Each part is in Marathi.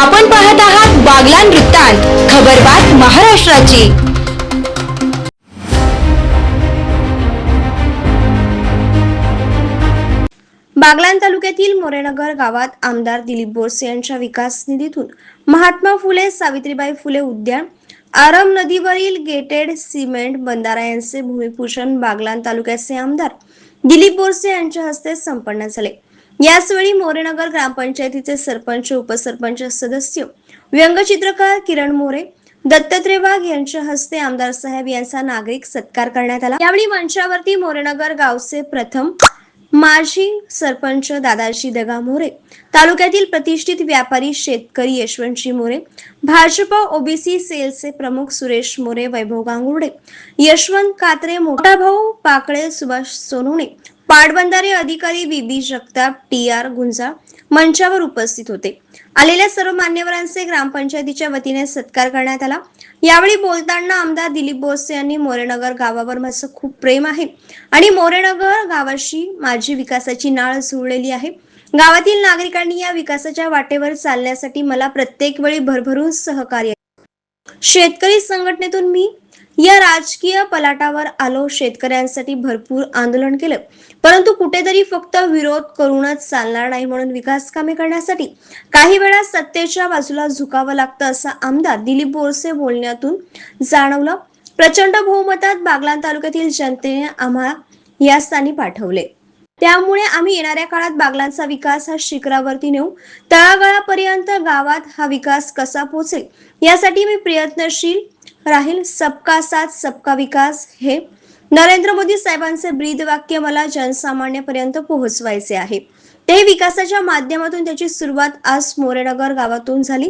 आपण पाहत आहात बागलान वृत्तांत खबरबात महाराष्ट्राची. बागलान तालुक्यातील मोरेनगर गावात आमदार दिलीप बोरसे यांच्या विकास निधीतून महात्मा फुले सावित्रीबाई फुले उद्यान आरम नदीवरील गेटेड सिमेंट बंधारा यांचे भूमिपूजन बागलान तालुक्याचे आमदार दिलीप बोरसे यांच्या हस्ते संपन्न झाले. याचवेळी मोरेनगर ग्रामपंचायतीचे सरपंच उपसरपंच सदस्य व्यंगचित्रकार किरण मोरे दत्तात्रय वाघ यांच्या हस्ते आमदार साहेब यांचा नागरिक सत्कार करण्यात आला. यावेळी मंचावरती मोरेनगर गावचे प्रथम माजी सरपंच दादाजी दगा मोरे तालुक्यातील प्रतिष्ठित व्यापारी शेतकरी यशवंतजी मोरे भाजप ओबीसी सेलचे प्रमुख सुरेश मोरे वैभव गांगुर्डे यशवंत कात्रे मोठा भाऊ पाकळे सुभाष सोनवणे पाटबंधारे अधिकारी B B Jagtap T. R. Gunja मंचावर उपस्थित होते. आलेल्या सर्व मान्यवरांचे ग्रामपंचायतीच्या वतीने सत्कार करण्यात आला. यावेळी बोलताना आमदार दिलीप बोसे यांनी मोरेनगर गावावर माझं खूप प्रेम आहे आणि मोरेनगर गावाशी माझी विकासाची नाळ जुळलेली आहे. गावातील नागरिकांनी या विकासाच्या वाटेवर चालण्यासाठी मला प्रत्येक वेळी भरभरून सहकार्य शेतकरी संघटनेतून मी या राजकीय पलाटावर आलो शेतकऱ्यांसाठी भरपूर आंदोलन केलं. परंतु कुठेतरी फक्त विरोध करूनच चालणार नाही म्हणून विकास कामे करण्यासाठी काही वेळा सत्तेच्या बाजूला झुकावं लागतं असं आमदार दिलीप बोरसे बोलण्यातून जाणवलं. प्रचंड बहुमतात बागलान तालुक्यातील जनतेने आम्हाला या स्थानी पाठवले. त्यामुळे आम्ही येणाऱ्या काळात बागलांचा विकास हा शिखरावरती नेऊ. तळागाळापर्यंत गावात हा विकास कसा पोहोचेल यासाठी मी प्रयत्नशील राहील सबका साथ सबका विकास हे नरेंद्र मोदी साहेबांचे ब्रीद वाक्य मला जनसामान्यपर्यंत पोहोचवायचे आहे. ते विकासाच्या माध्यमातून त्याची सुरुवात आज मोरेनगर गावातून झाली.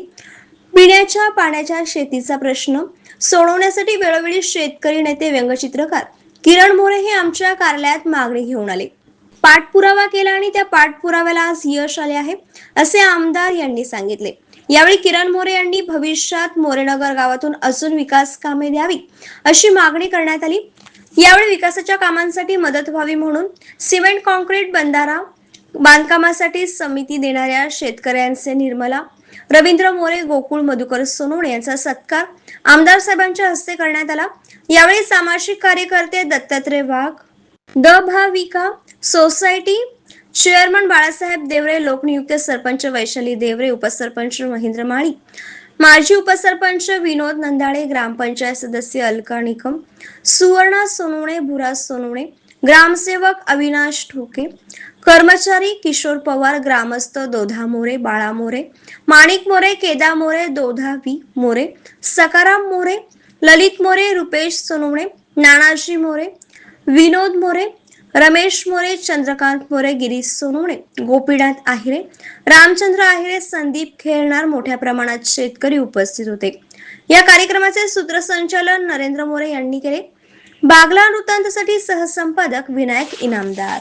पिण्याच्या पाण्याच्या शेतीचा प्रश्न सोडवण्यासाठी वेळोवेळी शेतकरी नेते व्यंगचित्रकार किरण मोरे हे आमच्या कार्यालयात मागणी घेऊन आले. पाठपुरावा केला आणि त्या पाठपुराव्याला आज यश आले आहे असे आमदार यांनी सांगितले. यावेळी किरण मोरे यांनी भविष्यात मोरेनगर गावातून अजून विकास कामे द्यावी अशी मागणी करण्यात आली. यावेळी विकासाच्या कामांसाठी मदत व्हावी म्हणून सिमेंट कॉन्क्रीट बंधारा बांधकामासाठी समिती देणाऱ्या शेतकऱ्यांचे निर्मला रवींद्र मोरे गोकुळ मधुकर सोनवणे यांचा सत्कार आमदार साहेबांच्या हस्ते करण्यात आला. यावेळी सामाजिक कार्यकर्ते Dattatray Wagh the Bhavika society chairman Balasaheb Deore लोकनियुक्त sarpanch Vaishali Deore उपसरपंच महेंद्र माळी माजी उपसरपंच विनोद नंदाळे ग्रामपंचायत सदस्य अलका निकम सुवर्णा सोनवणे भुरा सोनवणे ग्रामसेवक अविनाश ठोके कर्मचारी किशोर पवार ग्रामस्थ दोधा मोरे बाळा मोरे माणिक मोरे केदा मोरे दोधा व्ही मोरे सकाराम मोरे ललित मोरे रुपेश सोनवणे नानाजी मोरे विनोद मोरे रमेश मोरे चंद्रकांत मोरे गिरीश सोनवणे गोपीनाथ आहिरे रामचंद्र आहिरे संदीप खेळणार मोठ्या प्रमाणात शेतकरी उपस्थित होते. या कार्यक्रमाचे सूत्रसंचालन नरेंद्र मोरे यांनी केले. बागला वृत्तांतसाठी सहसंपादक विनायक इनामदार.